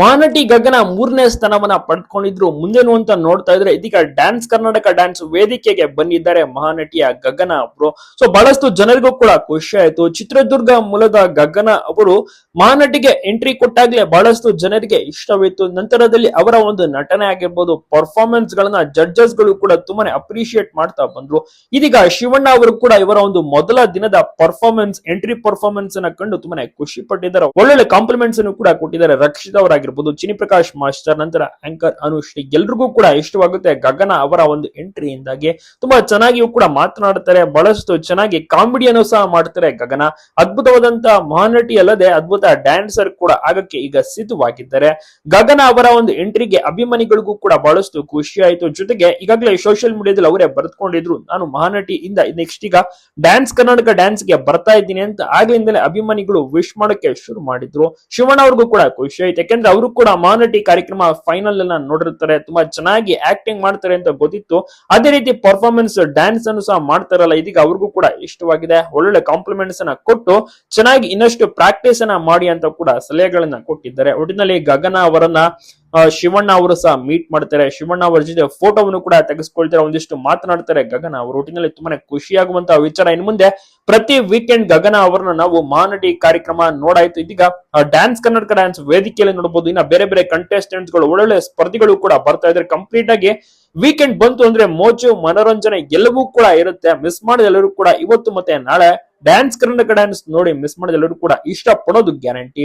ಮಹಾನಟಿ ಗಗನ ಮೂರನೇ ಸ್ಥಾನವನ್ನ ಪಡ್ಕೊಂಡಿದ್ರು. ಮುಂದೇನು ಅಂತ ನೋಡ್ತಾ ಇದ್ರೆ ಇದೀಗ ಡ್ಯಾನ್ಸ್ ಕರ್ನಾಟಕ ಡ್ಯಾನ್ಸ್ ವೇದಿಕೆಗೆ ಬಂದಿದ್ದಾರೆ ಮಹಾನಟಿಯ ಗಗನ ಅವರು ಸೊ ಬಹಳಷ್ಟು ಜನರಿಗೂ ಕೂಡ ಖುಷಿ ಆಯ್ತು. ಚಿತ್ರದುರ್ಗ ಮೂಲದ ಗಗನ ಅವರು ಮಹಾನಟಿಗೆ ಎಂಟ್ರಿ ಕೊಟ್ಟಾಗ್ಲೇ ಬಹಳಷ್ಟು ಜನರಿಗೆ ಇಷ್ಟವಿತ್ತು ನಂತರದಲ್ಲಿ ಅವರ ಒಂದು ನಟನೆ ಆಗಿರ್ಬೋದು ಪರ್ಫಾರ್ಮೆನ್ಸ್ ಗಳನ್ನ ಜಡ್ಜಸ್ಗಳು ಕೂಡ ತುಂಬಾನೇ ಅಪ್ರಿಶಿಯೇಟ್ ಮಾಡ್ತಾ ಬಂದ್ರು. ಇದೀಗ ಶಿವಣ್ಣ ಅವರು ಕೂಡ ಇವರ ಒಂದು ಮೊದಲ ದಿನದ ಪರ್ಫಾರ್ಮೆನ್ಸ್ ಎಂಟ್ರಿ ಪರ್ಫಾರ್ಮೆನ್ಸ್ ಅನ್ನ ಕಂಡು ತುಂಬಾನೇ ಖುಷಿ ಪಟ್ಟಿದ್ದಾರೆ. ಒಳ್ಳೊಳ್ಳೆ ಕಾಂಪ್ಲಿಮೆಂಟ್ಸ್ ಅನ್ನು ಕೂಡ ಕೊಟ್ಟಿದ್ದಾರೆ ರಕ್ಷಿತ್ ಅವರಾಗಿರ್ಬೋದು ಚಿನಿ ಪ್ರಕಾಶ್ ಮಾಸ್ಟರ್, ನಂತರ ಆಂಕರ್ ಅನುಶ್ರೀ ಎಲ್ರಿಗೂ ಕೂಡ ಇಷ್ಟವಾಗುತ್ತೆ. ಗಗನ ಅವರ ಒಂದು ಎಂಟ್ರಿಯಿಂದಾಗಿ ತುಂಬಾ ಚೆನ್ನಾಗಿಯೂ ಕೂಡ ಮಾತನಾಡ್ತಾರೆ. ಬಹಳಷ್ಟು ಚೆನ್ನಾಗಿ ಕಾಮಿಡಿಯನ್ನು ಸಹ ಮಾಡ್ತಾರೆ ಗಗನ. ಅದ್ಭುತವಾದಂತ ಮಹಾನಟಿ ಅಲ್ಲದೆ ಅದ್ಭುತ ಡ್ಯಾನ್ಸರ್ ಕೂಡ ಆಗಕ್ಕೆ ಈಗ ಸಿದ್ಧವಾಗಿದ್ದಾರೆ. ಗಗನ ಅವರ ಒಂದು ಎಂಟ್ರಿಗೆ ಅಭಿಮಾನಿಗಳಿಗೂ ಕೂಡ ಬಹಳಷ್ಟು ಖುಷಿ ಆಯ್ತು. ಜೊತೆಗೆ ಈಗಾಗಲೇ ಸೋಷಿಯಲ್ ಮೀಡಿಯಾದಲ್ಲಿ ಅವರೇ ಬರೆದುಕೊಂಡಿದ್ರು. ನಾನು ಮಹಾನಟಿ ಇಂದ ನೆಕ್ಸ್ಟ್ ಈಗ ಡ್ಯಾನ್ಸ್ ಕರ್ನಾಟಕ ಡ್ಯಾನ್ಸ್ಗೆ ಬರ್ತಾ ಇದ್ದೀನಿ ಅಂತ ಆಗ್ಲಿಂದಲೇ ಅಭಿಮಾನಿಗಳು ವಿಶ್ ಮಾಡೋಕೆ ಶುರು ಮಾಡಿದ್ರು. ಶಿವಣ್ಣ ಅವ್ರಿಗೂ ಕೂಡ ಖುಷಿ ಆಯ್ತು. ಯಾಕೆಂದ್ರೆ ಅವರು ಕೂಡ ಮಾನಟಿ ಕಾರ್ಯಕ್ರಮ ಫೈನಲ್ ಅನ್ನ ನೋಡಿರ್ತಾರೆ, ತುಂಬಾ ಚೆನ್ನಾಗಿ ಆಕ್ಟಿಂಗ್ ಮಾಡ್ತಾರೆ ಅಂತ ಗೊತ್ತಿತ್ತು. ಅದೇ ರೀತಿ ಪರ್ಫಾರ್ಮೆನ್ಸ್ ಡ್ಯಾನ್ಸ್ ಅನ್ನು ಸಹ ಮಾಡ್ತಾರಲ್ಲ, ಇದೀಗ ಅವ್ರಿಗೂ ಕೂಡ ಇಷ್ಟವಾಗಿದೆ. ಒಳ್ಳೊಳ್ಳೆ ಕಾಂಪ್ಲಿಮೆಂಟ್ಸ್ ಅನ್ನ ಕೊಟ್ಟು ಚೆನ್ನಾಗಿ ಇನ್ನಷ್ಟು ಪ್ರಾಕ್ಟೀಸ್ ಅನ್ನ ಮಾಡಿ ಅಂತ ಕೂಡ ಸಲಹೆಗಳನ್ನ ಕೊಟ್ಟಿದ್ದಾರೆ. ಒಟ್ಟಿನಲ್ಲಿ ಗಗನ ಅವರನ್ನ ಶಿವಣ್ಣ ಅವರು ಸಹ ಮೀಟ್ ಮಾಡ್ತಾರೆ. ಶಿವಣ್ಣ ಅವರ ಜೊತೆ ಫೋಟೋವನ್ನು ಕೂಡ ತೆಗೆಸ್ಕೊಳ್ತಾರೆ. ಒಂದಿಷ್ಟು ಮಾತನಾಡ್ತಾರೆ. ಗಗನ ಅವ್ರ ಒಟ್ಟಿನಲ್ಲಿ ತುಂಬಾನೇ ಖುಷಿಯಾಗುವಂತಹ ವಿಚಾರ. ಇನ್ ಮುಂದೆ ಪ್ರತಿ ವೀಕೆಂಡ್ ಗಗನ ಅವರನ್ನ ನಾವು ಮಾನಡಿ ಕಾರ್ಯಕ್ರಮ ನೋಡಾಯ್ತು. ಇದೀಗ ಡ್ಯಾನ್ಸ್ ಕನ್ನಡಕ ಡ್ಯಾನ್ಸ್ ವೇದಿಕೆಯಲ್ಲಿ ನೋಡಬಹುದು ಇನ್ನ ಬೇರೆ ಬೇರೆ ಕಂಟೆಸ್ಟೆಂಟ್ಸ್ಗಳು, ಒಳ್ಳೊಳ್ಳೆ ಸ್ಪರ್ಧಿಗಳು ಕೂಡ ಬರ್ತಾ ಇದ್ದಾರೆ. ಕಂಪ್ಲೀಟ್ ಆಗಿ ವೀಕೆಂಡ್ ಬಂತು ಅಂದ್ರೆ ಮೋಜು, ಮನೋರಂಜನೆ ಎಲ್ಲವೂ ಕೂಡ ಇರುತ್ತೆ. ಮಿಸ್ ಮಾಡಿದ ಎಲ್ಲರೂ ಕೂಡ ಇವತ್ತು ಮತ್ತೆ ನಾಳೆ ಡ್ಯಾನ್ಸ್ ಕನ್ನಡಕ ಡ್ಯಾನ್ಸ್ ನೋಡಿ ಮಿಸ್ ಮಾಡಿದ ಎಲ್ಲರೂ ಕೂಡ ಇಷ್ಟ ಪಡೋದು ಗ್ಯಾರಂಟಿ